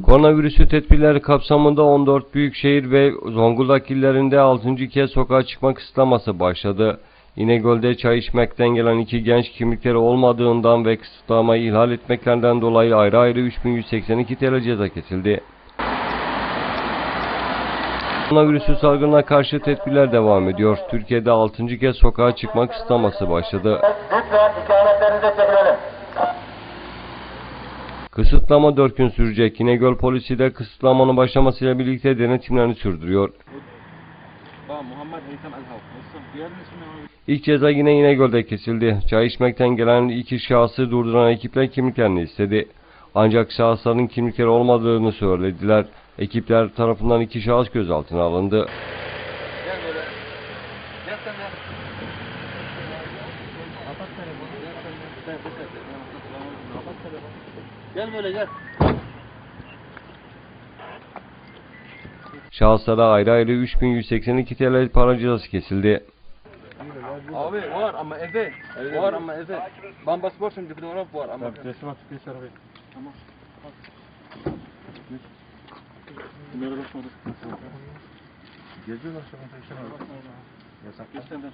Koronavirüsü tedbirleri kapsamında 14 büyükşehir ve Zonguldak illerinde 6. kez sokağa çıkma kısıtlaması başladı. İnegöl'de çay içmekten gelen iki genç kimlikleri olmadığından ve kısıtlamayı ihlal etmeklerinden dolayı ayrı ayrı 3182 TL ceza kesildi. Koronavirüsü salgınına karşı tedbirler devam ediyor. Türkiye'de 6. kez sokağa çıkma kısıtlaması başladı. Lütfen ikametlerinize çekilelim. Kısıtlama 4 gün sürecek. İnegöl polisi de kısıtlamanın başlamasıyla birlikte denetimlerini sürdürüyor. İlk ceza yine İnegöl'de kesildi. Çay içmekten gelen iki şahsı durduran ekipler kimliklerini istedi. Ancak şahısların kimlikleri olmadığını söylediler. Ekipler tarafından iki şahıs gözaltına alındı. Kapat gel böyle gel Şahıslara ayrı ayrı 3182 TL para cezası kesildi. abi var ama eve var ama eve ben pasaport şimdi fotoğraf var ama Teslimat bir arabayı. Tamam. Bunlara bakmadık. Geziyorlar şu an. De.